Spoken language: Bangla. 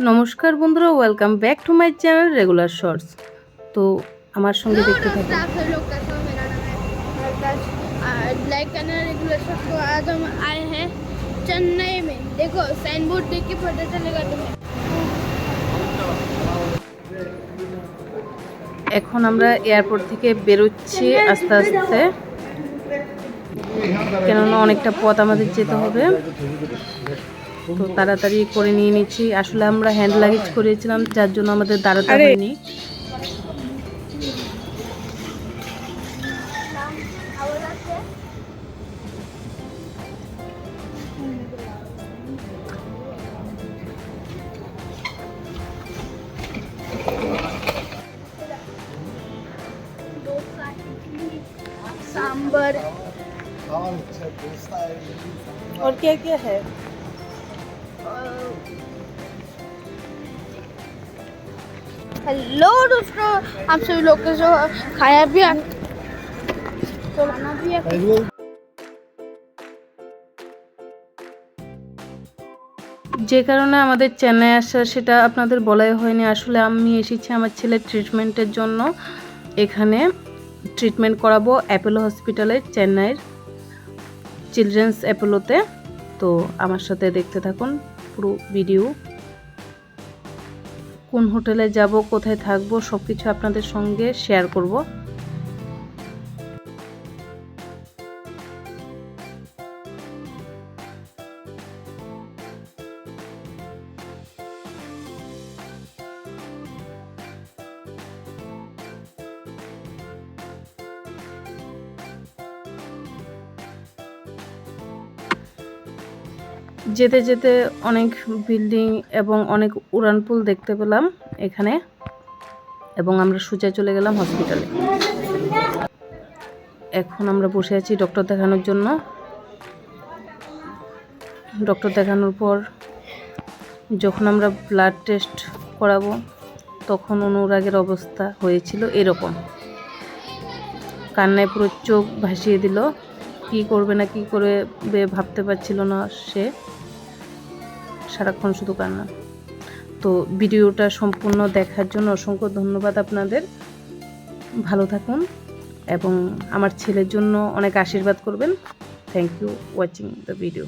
নমস্কার বন্ধুরা welcome back to my channel regular shorts তো আমার সঙ্গে দেখতে থাকুন आप सभी लोग कैसे हो मेरा नाम है Hardas black channel regular shot को आज हम आए हैं चेन्नई में देखो साइन बोर्ड देख के पता चलेगा तुम्हें এখন আমরা এয়ারপোর্ট থেকে বেরোচ্ছি আস্তে আস্তে কেননা অনেকটা পথ আমাদের যেতে হবে তো তাড়াতাড়ি করে নিয়ে নিচ্ছি আসলে আমরা হ্যান্ড লাগেজ করিয়েছিলাম যার জন্য আমাদের দাঁড়াতে হয়নি सांबर और क्या क्या है हेलो दोस्तों आप सभी लोग कैसे हो खाया पिया तो खाना पिया যে কারণে আমাদের চেন্নাই আসা সেটা আপনাদের বলাই হয়নি আসলে আমি এসেছি আমার ছেলের ট্রিটমেন্টের জন্য এখানে ট্রিটমেন্ট করাবো অ্যাপোলো হসপিটালে চেন্নাইয়ের চিলড্রেন্স অ্যাপোলোতে তো আমার সাথে দেখতে থাকুন পুরো ভিডিও। কোন হোটেলে যাব, কোথায় থাকব সব কিছু আপনাদের সঙ্গে শেয়ার করব। যেতে যেতে অনেক বিল্ডিং এবং অনেক উড়ানপুল দেখতে পেলাম এখানে এবং আমরা সোজা চলে গেলাম হসপিটালে। এখন আমরা বসে আছি ডক্টর দেখানোর জন্য। ডক্টর দেখানোর পর যখন আমরা ব্লাড টেস্ট করাবো, তখন অনুরাগের অবস্থা হয়েছিল এরকম। কান্নায় পুরো চোখ ভাসিয়ে দিল। কি করবে না কি করবে ভাবতে পারছিল না সে। সারাক্ষণ শুধু কান্না। তো ভিডিওটা সম্পূর্ণ দেখার জন্য অসংখ্য ধন্যবাদ আপনাদের। ভালো থাকুন এবং আমার ছেলের জন্য অনেক আশীর্বাদ করবেন। Thank you watching the video